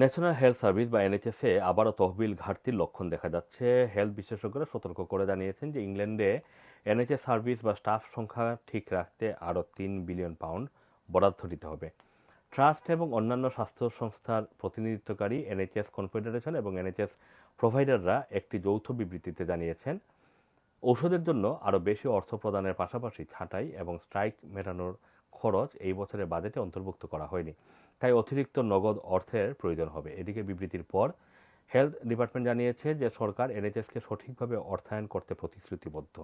National health service বা এনএচএসে আবারও তহবিল ঘাটতির লক্ষণ দেখা যাচ্ছে। হেলথ বিশেষজ্ঞরা সতর্ক করে জানিয়েছেন যে ইংল্যান্ডে এনএচএস সার্ভিস বা স্টাফ সংখ্যা ঠিক রাখতে আরও তিন বিলিয়ন পাউন্ড বরাদ্দ দিতে হবে। ট্রাস্ট এবং অন্যান্য স্বাস্থ্য সংস্থার প্রতিনিধিত্বকারী এনএচএস কনফেডারেশন এবং এনএচএস প্রোভাইডাররা একটি যৌথ বিবৃতিতে জানিয়েছেন, ঔষধের জন্য আরও বেশি অর্থ প্রদানের পাশাপাশি ছাঁটাই এবং স্ট্রাইক মেটানোর খরচ এই বছরের বাজেটে অন্তর্ভুক্ত করা হয়নি। তাই অতিরিক্ত নগদ অর্থের প্রয়োজন হবে। এদিকে বিবৃতির পর হেলথ ডিপার্টমেন্ট জানিয়েছে যে সরকার এনএচএসকে সঠিকভাবে অর্থায়ন করতে প্রতিশ্রুতিবদ্ধ।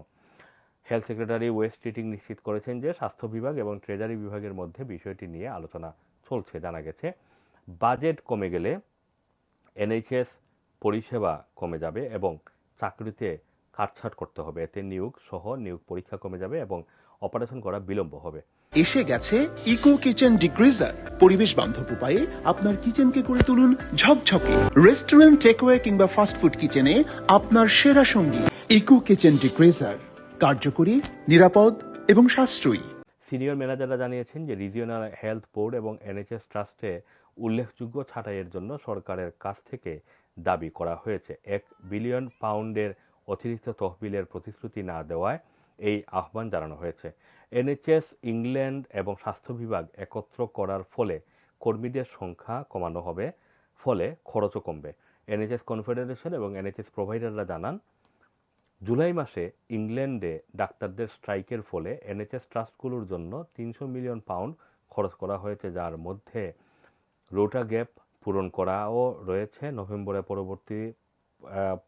হেলথ সেক্রেটারি ওয়েস্ট ট্রিটিং নিশ্চিত করেছেন যে স্বাস্থ্য বিভাগ এবং ট্রেজারি বিভাগের মধ্যে বিষয়টি নিয়ে আলোচনা চলছে। জানা গেছে, বাজেট কমে গেলে এনএইচএস পরিষেবা কমে যাবে এবং চাকরিতে কাটছাট করতে হবে। এতে নিয়োগ সহ নিয়োগ পরীক্ষা কমে যাবে এবং অপারেশন করা বিলম্ব হবে। এসে গেছে ইকো কিচেন ডিগ্রিজার পরিবেশ বান্ধব উপায়ে আপনার কিচেনকে করে তুলুন ঝকঝকে। রেস্টুরেন্ট টেকওয়ে কিংবা ফাস্টফুড কিচেনে আপনার সেরা সঙ্গী। ইকো কিচেন ডিগ্রিজার কার্যকরী নিরাপদ এবং সাশ্রয়ী। সিনিয়র ম্যানেজাররা জানিয়েছেন যে রিজিওনাল হেলথ বোর্ড এবং এনএচএস ট্রাস্টে উল্লেখযোগ্য ছাঁটাইয়ের জন্য সরকারের কাছ থেকে দাবি করা হয়েছে। এক বিলিয়ন পাউন্ডের অতিরিক্ত তহবিলের প্রতিশ্রুতি না দেওয়ায় এই আহ্বান জানানো হয়েছে। এনএচএস ইংল্যান্ড এবং স্বাস্থ্য বিভাগ একত্র করার ফলে কর্মীদের সংখ্যা কমানো হবে, ফলে খরচও কমবে। এনএচএস কনফেডারেশন এবং এনএচএস প্রোভাইডাররা জানান, জুলাই মাসে ইংল্যান্ডে ডাক্তারদের স্ট্রাইকের ফলে এনএচএস ট্রাস্টগুলোর জন্য তিনশো মিলিয়ন পাউন্ড খরচ করা হয়েছে, যার মধ্যে রোটা গ্যাপ পূরণ করাও রয়েছে। নভেম্বরে পরবর্তী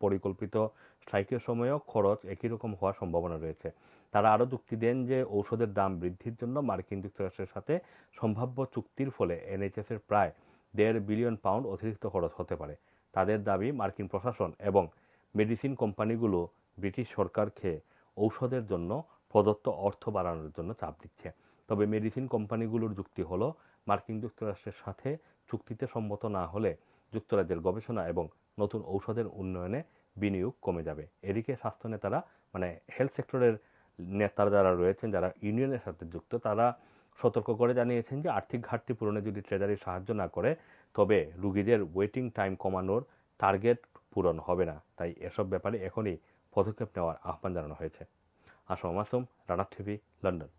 পরিকল্পিত স্ট্রাইকের সময়ও খরচ একই রকম হওয়ার সম্ভাবনা রয়েছে। তারা আরও যুক্তি দেন যে ঔষধের দাম বৃদ্ধির জন্য মার্কিন যুক্তরাষ্ট্রের সাথে সম্ভাব্য চুক্তির ফলে এনএইচএসের প্রায় দেড় বিলিয়ন পাউন্ড অতিরিক্ত খরচ হতে পারে। তাদের দাবি মার্কিন প্রশাসন এবং মেডিসিন কোম্পানিগুলো ব্রিটিশ সরকারকে ঔষধের জন্য প্রদত্ত অর্থ বাড়ানোর জন্য চাপ দিচ্ছে। তবে মেডিসিন কোম্পানিগুলোর যুক্তি হলো, মার্কিন যুক্তরাষ্ট্রের সাথে চুক্তিতে সম্মত না হলে যুক্তরাজ্যের গবেষণা এবং নতুন ঔষধের উন্নয়নে বিনিয়োগ কমে যাবে। এদিকে স্বাস্থ্য নেতারা মানে হেলথ সেক্টরের নেতারা যারা রয়েছেন, যারা ইউনিয়নের সাথে যুক্ত, তারা সতর্ক করে জানিয়েছেন যে আর্থিক ঘাটতি পূরণে যদি ট্রেজারি সাহায্য না করে, তবে রুগীদের ওয়েটিং টাইম কমানোর টার্গেট পূরণ হবে না। তাই এসব ব্যাপারে এখনই পদক্ষেপ নেওয়ার আহ্বান জানানো হয়েছে। Assam Masum Rana TV, London.